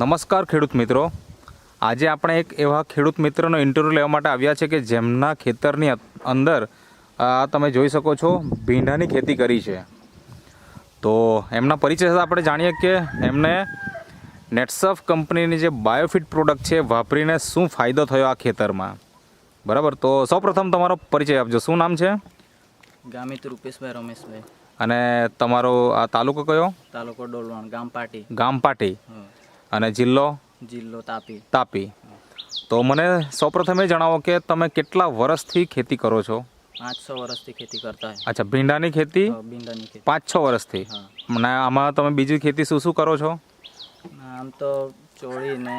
નમસ્કાર ખેડૂત મિત્રો. આજે આપણે એક એવા ખેડૂત મિત્રનો ઇન્ટરવ્યૂ લેવા માટે આવ્યા છે કે જેમના ખેતરની અંદર તમે જોઈ શકો છો ભીંડાની ખેતી કરી છે. તો એમના પરિચય સાથે આપણે જાણીએ કે એમને નેટસફ કંપનીની જે બાયોફિટ પ્રોડક્ટ છે વાપરીને શું ફાયદો થયો આ ખેતરમાં. બરાબર? તો સૌપ્રથમ તમારો પરિચય આપજો. શું નામ છે? ગામિત રૂપેશભાઈ રમેશભાઈ. અને તમારો આ તાલુકો કયો? તાલુકો ડોલવણ ગામ પાટી. ગામ પાટી. અને જિલ્લો? જિલ્લો તાપી. તાપી. તો મને સૌપ્રથમ એ જણાવો કે તમે કેટલા વર્ષથી ખેતી કરો છો? પાંચ છ વર્ષથી ખેતી કરતા અચ્છા ભીંડાની ખેતી? ભીંડાની ખેતી. પાંચ છ વર્ષથી. અને આમાં તમે બીજી ખેતી શું શું કરો છો? આમ તો ચોળી ને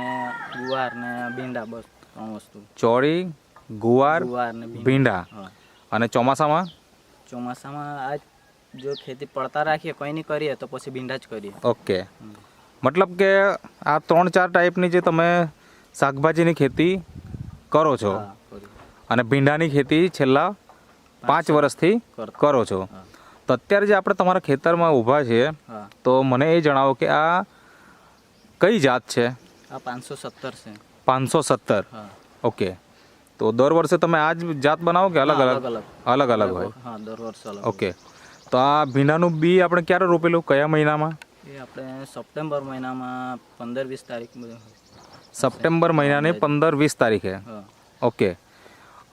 ગુવાર ને ભીંડા બસ ત્રણ વસ્તુ. ચોળી ગુવાર ગુવાર ને ભીંડા. અને ચોમાસામાં? ચોમાસામાં આ જો ખેતી પડતા રાખીએ કંઈ નહીં કરીએ તો પછી ભીંડા જ કરીએ. ઓકે. મતલબ કે આ ત્રણ ચાર ટાઈપની જે તમે શાકભાજીની ખેતી કરો છો અને ભીંડાની ખેતી છેલ્લા પાંચ વર્ષથી કરો છો. તો અત્યારે જે આપણે તમારા ખેતરમાં ઊભા છે તો મને એ જણાવો કે આ કઈ જાત છે? આ પાંચસો સત્તર છે. પાંચસો સત્તર. ઓકે. તો દર વર્ષે તમે આ જ જાત બનાવો કે અલગ અલગ? અલગ અલગ. હોય? હા દર વર્ષે અલગ. ઓકે. તો આ ભીંડાનું બી આપણે ક્યારે રોપેલું? કયા મહિનામાં? એ આપણે સપ્ટેમ્બર મહિનામાં પંદર વીસ તારીખ સપ્ટેમ્બર મહિનાની પંદર વીસ તારીખે? ઓકે.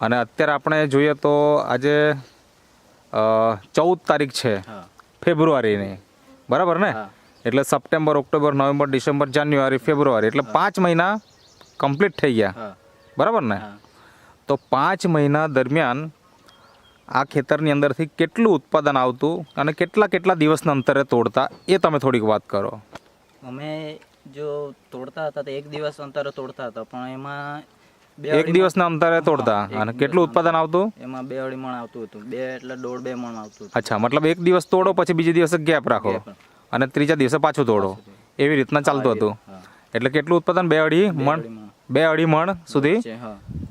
અને અત્યારે આપણે જોઈએ તો આજે ચૌદ તારીખ છે. ફેબ્રુઆરીની. બરાબર ને? એટલે September October November December January February. એટલે પાંચ મહિના કમ્પ્લીટ થઈ ગયા. બરાબર ને? તો પાંચ મહિના દરમિયાન આ ખેતરની અંદરથી કેટલું ઉત્પાદન આવતું અને કેટલા કેટલા દિવસના અંતરે તોડતા એ તમે થોડીક વાત કરો. અમે જો તોડતા હતા તો એક દિવસ અંતરે તોડતા હતા પણ એમાં એક દિવસના અંતરે તોડતા? અને કેટલું ઉત્પાદન આવતું? એમાં બે અઢી મણ આવતું હતું બે એટલે દોઢ બે મણ આવતું અચ્છા મતલબ એક દિવસ તોડો પછી બીજે દિવસે ગેપ રાખો અને ત્રીજા દિવસે પાછું તોડો. એવી રીતના ચાલતું હતું. એટલે કેટલું ઉત્પાદન? બે અઢી મણ. બે અઢી મણ સુધી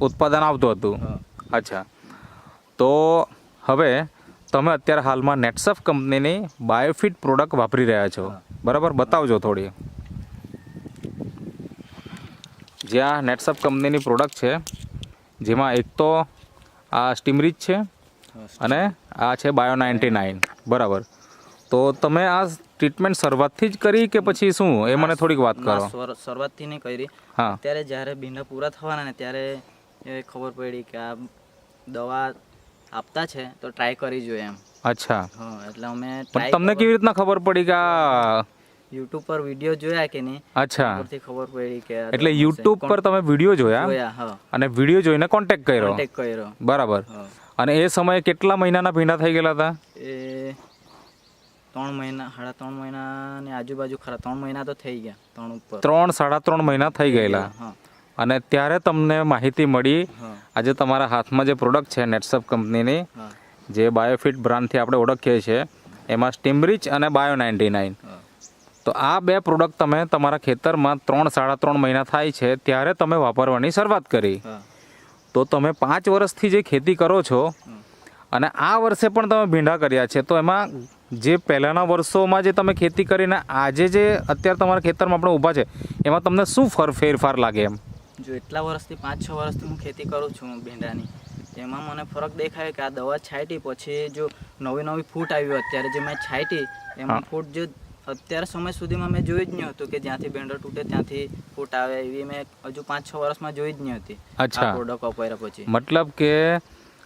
ઉત્પાદન આવતું હતું. અચ્છા. તો હવે તમે અત્યારે હાલમાં નેટસફ કંપનીની બાયોફિટ પ્રોડક્ટ વાપરી રહ્યા છો. બરાબર? બતાવજો થોડી. જે આ નેટસફ કંપનીની પ્રોડક્ટ છે જેમાં એક તો આ સ્ટીમરીચ છે અને આ છે બાયો નાઇન્ટી નાઇન. બરાબર. તો તમે આ ટ્રીટમેન્ટ શરૂઆતથી જ કરી કે પછી શું? એ મને થોડીક વાત કરો. શરૂઆતથી નહીં કરી. હા. ત્યારે જ્યારે ભીંડા પૂરા થવાના ને ત્યારે એ ખબર પડી કે આ દવા આપતા છે તો ટ્રાય કરી જોઈએ એમ. અચ્છા. હા એટલે અમે તમને કેવી રીતના ખબર પડી કે આ યુટ્યુબ પર વીડિયો જોયા કે નહીં? અચ્છા. ઉપરથી ખબર પડી કે એટલે યુટ્યુબ પર તમે વીડિયો જોયા જોયા અને વીડિયો જોઈને કોન્ટેક્ટ કર્યો? કોન્ટેક્ટ કર્યો. બરાબર. અને એ સમયે કેટલા મહિનાના ભીંડા થઈ ગયેલા હતા? એ ત્રણ મહિના સાડા ત્રણ મહિનાની આજુબાજુ ખરા ત્રણ મહિના તો થઈ ગયા ત્રણ ઉપર. ત્રણ સાડા ત્રણ મહિના થઈ ગયેલા. હા. અને ત્યારે તમને માહિતી મળી આજે તમારા હાથમાં જે પ્રોડક્ટ છે નેટસપ કંપનીની જે બાયોફિટ બ્રાન્ડથી આપણે ઓળખીએ છીએ એમાં સ્ટીમરીચ અને બાયો નાઇન્ટી નાઇન તો આ બે પ્રોડક્ટ તમે તમારા ખેતરમાં ત્રણ સાડા ત્રણ મહિના થાય છે ત્યારે તમે વાપરવાની શરૂઆત કરી. તો તમે પાંચ વર્ષથી જે ખેતી કરો છો અને આ વર્ષે પણ તમે ભીંડા કર્યા છે તો એમાં જે પહેલાંના વર્ષોમાં જે તમે ખેતી કરીને આજે જે અત્યારે તમારા ખેતરમાં આપણે ઊભા છે એમાં તમને શું ફર ફેરફાર લાગે એમ જો એટલા વર્ષથી પાંચ છ વર્ષથી હું ખેતી કરું છું ભીંડાની એમાં મને ફરક દેખાય કે આ દવા છાંટી પછી જો નવી નવી ફૂટ આવ્યું અત્યારે જે મેં છાંટી એમાં ફૂટ જે અત્યાર સમય સુધીમાં મેં જોઈ જ નહીં હતું કે જ્યાંથી ભીંડો તૂટે ત્યાંથી ફૂટ આવે એવી મેં હજુ પાંચ છ વર્ષમાં જોઈ જ નહીં હતી અચ્છા. પ્રોડક્ટ વાપર્યા પછી મતલબ કે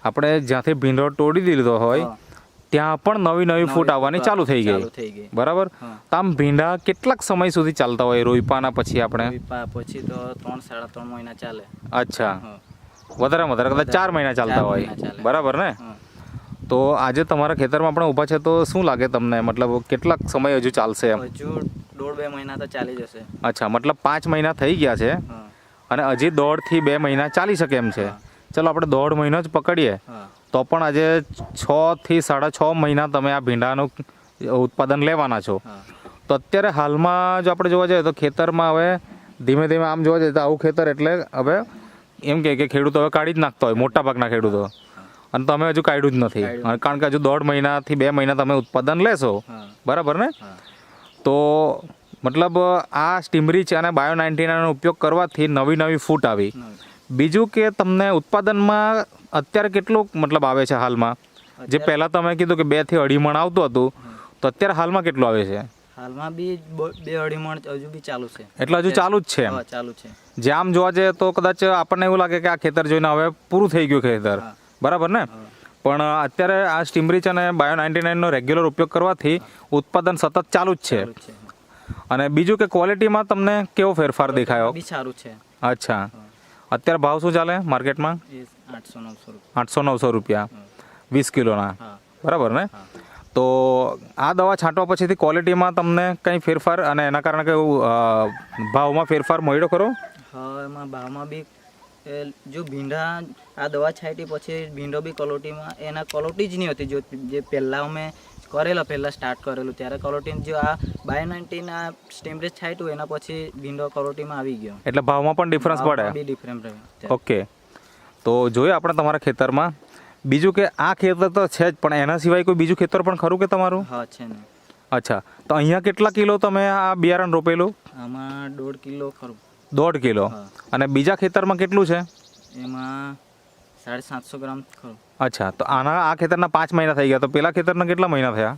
આપણે જ્યાંથી ભીંડો તોડી દીધો હોય. ત્યાં પણ નવી નવી ફૂટ આવવાની ચાલુ થઈ ગઈ. બરાબર? આમ ભીંડા કેટલાક સમય સુધી ચાલતા હોય? રોઈપાના પછી આપણે? પછી તો ત્રણ સાડા ત્રણ મહિના ચાલે. અચ્છા. વધારે વધારે કદાચ ચાર મહિના ચાલતા હોય. બરાબર ને? તો આજે તમારા ખેતરમાં આપણે ઊભા છે તો શું લાગે તમને? મતલબ કેટલાક સમય હજુ ચાલશે એમ? હજુ દોઢ બે મહિના તો ચાલી જશે. અચ્છા મતલબ પાંચ મહિના થઈ ગયા છે અને હજી દોઢથી બે મહિના ચાલી શકે એમ છે. ચલો આપણે દોઢ મહિનો જ પકડીએ. તો પણ આજે છ થી સાડા છ મહિના તમે આ ભીંડાનું ઉત્પાદન લેવાના છો. તો અત્યારે હાલમાં જો આપણે જોવા જઈએ તો ખેતરમાં હવે ધીમે ધીમે આમ જોવા જઈએ તો આવું ખેતર એટલે હવે એમ કહે કે ખેડૂતો હવે કાઢી જ નાખતા હોય મોટા ભાગના ખેડૂતો. અને તમે હજુ કાઢ્યું જ નથી. કારણ કે હજુ દોઢ મહિનાથી બે મહિના તમે ઉત્પાદન લેશો. બરાબર ને? તો મતલબ આ સ્ટીમરીચ અને બાયો નાઇન્ટીનાનો ઉપયોગ કરવાથી નવી નવી ફૂટ આવી. બીજું કે તમને ઉત્પાદનમાં અત્યારે કેટલું મતલબ આવે છે હાલમાં? જે પહેલાં તમે કીધું કે બેથી અઢી મણ આવતું હતું તો અત્યારે હાલમાં કેટલું આવે છે? હાલમાં બી બે અઢી મણ હજુ બી ચાલુ છે. એટલે હજુ ચાલુ જ છે ચાલુ છે. જે આમ જોવા જઈએ તો કદાચ આપણને એવું લાગે કે આ ખેતર જોઈને હવે પૂરું થઈ ગયું ખેતર. બરાબર ને? પણ અત્યારે આ સ્ટીમરીચ અને બાયો નાઇન્ટી નાઇનનો રેગ્યુલર ઉપયોગ કરવાથી ઉત્પાદન સતત ચાલુ જ છે. અને બીજું કે ક્વોલિટીમાં તમને કેવો ફેરફાર દેખાયો? સારું છે. અચ્છા. અત્યારે ભાવ શું ચાલે માર્કેટમાં? આઠસો નવસો રૂપિયા. આઠસો નવસો રૂપિયા. વીસ કિલોના. બરાબર ને? તો આ દવા છાંટવા પછીથી ક્વોલિટીમાં તમને કંઈ ફેરફાર અને એના કારણે કેવું ભાવમાં ફેરફાર મળ્યો ખરો? હા એમાં ભાવમાં બી જો ભીંડા આ દવા છાંટી પછી ભીંડો બી ક્વોલિટીમાં એના ક્વોલિટી જ નહીં હતી. જો જે પહેલાં અમે કરેલા પહેલાં સ્ટાર્ટ કરેલું. ત્યારે કલોટી જો આ બાય નાઇન્ટીન આ થાય છાંટ્યું એના પછી ભીંડો કલોટીમાં આવી ગયો. એટલે ભાવમાં પણ ડિફરન્સ પડે? બી ડિફરન્ટ રહે. ઓકે તો જોઈએ આપણે તમારા ખેતરમાં. બીજું કે આ ખેતર તો છે જ પણ એના સિવાય કોઈ બીજું ખેતર પણ ખરું કે તમારું? હા છે ને. અચ્છા. તો અહીંયા કેટલા કિલો તમે આ બિયારણ રોપેલું? આમાં દોઢ કિલો ખરું. દોઢ કિલો. અને બીજા ખેતરમાં કેટલું છે? એમાં સાડા સાતસો ગ્રામ ખરું. અચ્છા તો આના આ ખેતરના પાંચ મહિના થઈ ગયા તો પેલા ખેતરના કેટલા મહિના થયા?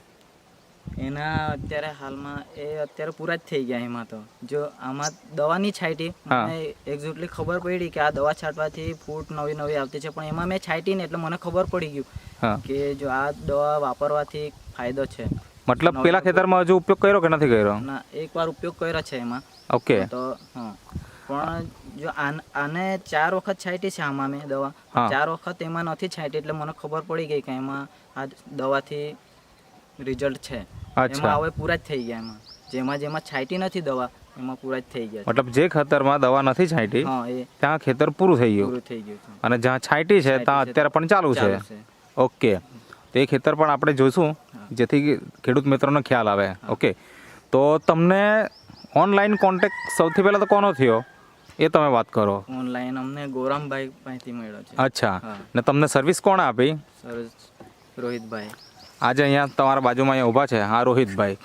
એના અત્યારે હાલમાં એ અત્યારે પૂરા જ થઈ ગયા એમાં તો. જો આમાં દવા નહીં છાંટી. મને એક્ઝેક્ટલી ખબર પડી કે આ દવા છાંટવાથી ફૂટ નવી નવી આવતી છે પણ એમાં મેં છાંટી ને એટલે મને ખબર પડી ગયું કે જો આ દવા વાપરવાથી ફાયદો છે. મતલબ પેલા ખેતરમાં હજુ ઉપયોગ કર્યો કે નથી કર્યો? ના એકવાર ઉપયોગ કર્યો છે એમાં. ઓકે. તો હા. પણ જો આને ચાર વખત છાંટી છે આમાં મેં દવા. ચાર વખત એમાં નથી છાંટી એટલે મને ખબર પડી ગઈ કે એમાં આ દવાથી રિઝલ્ટ છે. એમાં હવે પૂરા જ થઈ ગયા એમાં. જેમાં જેમાં છાંટી નથી દવા એમાં પૂરા જ થઈ ગયા મતલબ જે ખેતરમાં દવા નથી છાંટી ત્યાં ખેતર પૂરું થઈ ગયું. પૂરું થઈ ગયું અને જ્યાં છાંટી છે ત્યાં અત્યારે પણ ચાલુ છે. ઓકે. તો એ ખેતર પણ આપણે જોઈશું જેથી ખેડૂત મિત્રોનો ખ્યાલ આવે. ઓકે. તો તમને ઓનલાઈન કોન્ટેક્ટ સૌથી પહેલાં તો કોનો થયો? એ તમે વાત કરો. ઓનલાઈન અમને ગોરામભાઈ પાસેથી મળ્યો છે. અચ્છા. ને તમને સર્વિસ કોણ આપી? રોહિતભાઈ. આજે અહીંયા તમારા બાજુમાં અહીંયા ઊભા છે. હા રોહિતભાઈ.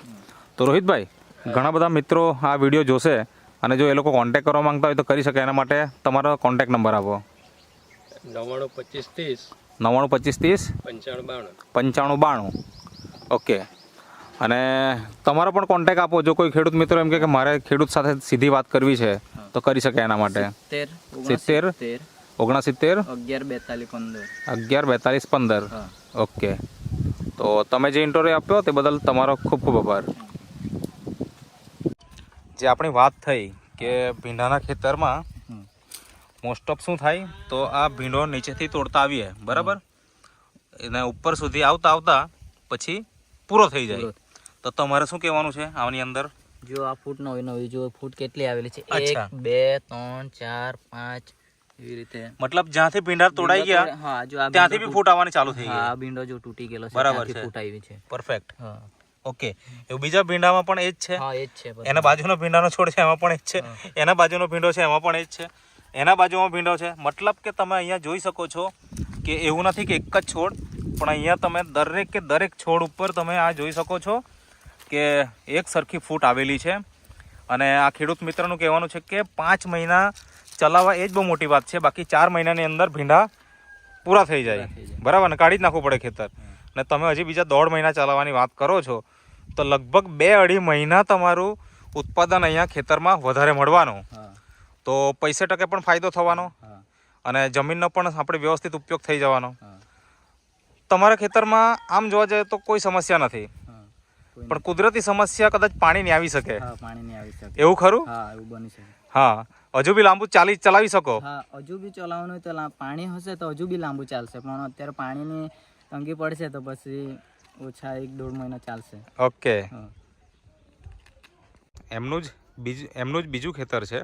તો રોહિતભાઈ ઘણા બધા મિત્રો આ વીડિયો જોશે અને જો એ લોકો કોન્ટેક કરવા માંગતા હોય તો કરી શકે. એના માટે તમારો કોન્ટેક્ટ નંબર આપો. નવ્વાણું પચીસ ત્રીસ. નવ્વાણું પચીસ ત્રીસ? પંચાણું બાણું. પંચાણું બાણું. ઓકે અને તમારો પણ કોન્ટેક આપો. જો કોઈ ખેડૂત મિત્રો એમ કહે કે મારે ખેડૂત સાથે સીધી વાત કરવી છે તો કરી શકે એના માટે. સિત્તેર? ઓગણસિત્તેર. અગિયાર બેતાલીસ પંદર. અગિયાર બેતાલીસ પંદર? ઓકે. તો તમે જે ઇન્ટરવ્યૂ આપ્યો તે બદલ તમારો ખૂબ ખૂબ આભાર. જે આપણી વાત થઈ કે ભીંડાના ખેતરમાં મોસ્ટ ઓફ શું થાય તો આ ભીંડો નીચેથી તોડતા આવીએ બરાબર? એને ઉપર સુધી આવતા આવતા પછી પૂરો થઈ જાય. તો તમારે શું કહેવાનું છે આની અંદર? જો આ ફૂટ નવી નવી જો ફૂટ કેટલી આવેલી છે. એક બે ત્રણ ચાર પાંચ એવી રીતે. મતલબ જ્યાંથી ભીંડા તોડાઈ ગયા હા જો આ ત્યાંથી બી ફૂટ આવવાની ચાલુ થઈ ગઈ. આ ભીંડો જો તૂટી ગયેલો છે બરાબર છે. ફૂટ આવી છે. પરફેક્ટ હા. ઓકે એવું બીજા ભીંડામાં પણ એ જ છે? હા એ જ છે એના બાજુનો ભીંડાનો છોડ છે એમાં પણ એ જ છે એના બાજુનો ભીંડો છે એમાં પણ એ જ છે. એના બાજુમાં ભીંડો છે. મતલબ કે તમે અહીંયા જોઈ શકો છો કે એવું નથી કે એક જ છોડ પણ અહીંયા તમે દરેક કે દરેક છોડ ઉપર તમે આ જોઈ શકો છો કે એક સરખી ફૂટ આવેલી છે. અને આ ખેડૂત મિત્રનું કહેવાનું છે કે પાંચ મહિના ચલાવવા એ જ બહુ મોટી વાત છે. બાકી ચાર મહિનાની અંદર ભીંડા પૂરા થઈ જાય. બરાબર? ને કાઢી જ નાખવું પડે ખેતર. ને તમે હજી બીજા દોઢ મહિના ચલાવવાની વાત કરો છો તો લગભગ બે અઢી મહિના તમારું ઉત્પાદન અહીંયા ખેતરમાં વધારે મળવાનું. તો પૈસે ટકે પણ ફાયદો થવાનો. અને જમીનનો પણ આપણે વ્યવસ્થિત ઉપયોગ થઈ જવાનો. તમારા ખેતરમાં આમ જોવા જઈએ તો કોઈ સમસ્યા નથી. પણ કુદરતી સમસ્યા કદાચ પાણી નહીં આવી શકે. હા પાણી નહીં આવી શકે. એવું ખરું? હા એવું બની શકે. હા. હજુ બી લાંબુ ચાલી ચલાવી શકો? હા હજુ બી ચલાવવાનું તો પાણી હશે તો હજુ બી લાંબુ ચાલશે પણ અત્યારે પાણીની તંગી પડશે તો પછી ઓછા એક દોઢ મહિના ચાલશે. ઓકે. એમનું જ બીજું એમનું જ બીજું ખેતર છે.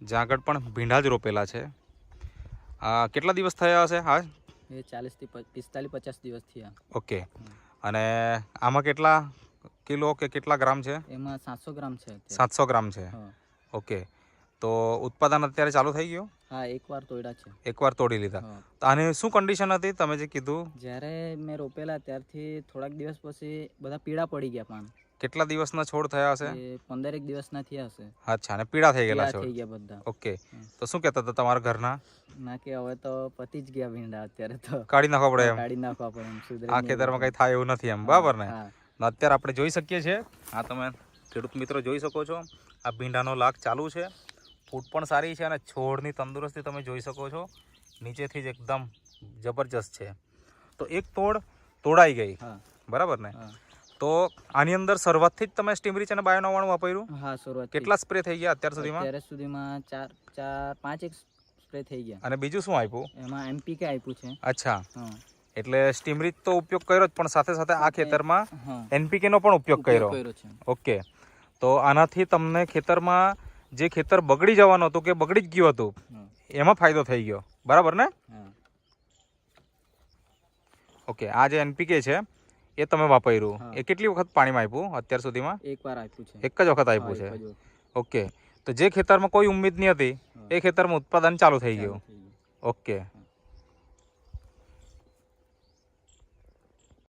જ્યાં આગળ પણ ભીંડા જ રોપેલા છે. કેટલા દિવસ થયા હશે હા એ ચાલીસથી પિસ્તાલીસ પચાસ દિવસ થયા. ઓકે. અને આમાં કેટલા કિલો કે કેટલા ગ્રામ છે? એમાં સાતસો ગ્રામ છે સાતસો ગ્રામ છે. ઓકે. તો ઉત્પાદન અત્યારે ચાલુ થઈ ગયું? હા એકવાર તોડ્યા છે. એકવાર તોડી લીધા. તો આને શું કન્ડિશન હતી? તમે જે કીધું? જ્યારે મેં રોપેલા ત્યારથી થોડાક દિવસ પછી બધા પીળા પડી ગયા પાન કેટલા દિવસના છોડ થયા હશે? એ પંદરેક દિવસના થયા હશે. અચ્છા અને પીળા થઈ ગયેલા છોડ થઈ ગયા બધા. ઓકે. તો શું કહેતા હતા તમારા ઘરના? ના કે હવે તો પતી જ ગયા ભીંડા અત્યારે તો. કાઢી નાખવા પડે એમ? કાઢી નાખવા પડે એમ સુધરે આ ખેતરમાં કઈ થાય એવું નથી એમ બરાબર ને? અત્યારે આપણે જોઈ શકીએ છીએ આ તમે ખેડૂત મિત્રો જોઈ શકો છો આ ભીંડાનો લાગ ચાલુ છે. ફૂટ પણ સારી છે અને છોડની તંદુરસ્તી તમે જોઈ શકો છો. નીચેથી જ એકદમ જબરજસ્ત છે. તો એક તોડ તોડાઈ ગઈ બરાબર ને? હા. તો આની અંદર શરૂઆતથી જ તમે સ્ટીમ રીચ અને બાયોનોવાણું વાપર્યું? હા શરૂઆત કેટલા સ્પ્રે થઈ ગયા અત્યાર સુધીમાં? અત્યાર સુધીમાં ચાર ચાર પાંચ એક સ્પ્રે થઈ ગયા. અને બીજું શું આપ્યું? એમાં એમપીકે આપ્યું છે. અચ્છા. એટલે સ્ટીમ રીચ તો ઉપયોગ કર્યો જ પણ સાથે સાથે આ ખેતરમાં એનપીકે નો પણ ઉપયોગ કર્યો. ઓકે. તો આનાથી તમને ખેતરમાં જે ખેતર બગડી જવાનું હતું કે બગડી જ ગયું હતું એમાં ફાયદો થઈ ગયો. બરાબર ને? ઓકે આ જે એનપીકે છે એ તમે વાપર્યું. એ કેટલી વખત પાણીમાં આપ્યું? અત્યાર સુધીમાં? એકવાર આપ્યું છે. એક જ વખત આપ્યું છે. ઓકે. તો જે ખેતરમાં કોઈ ઉમ્મીદ નહીં હતી એ ખેતરમાં ઉત્પાદન ચાલુ થઈ ગયું. ઓકે.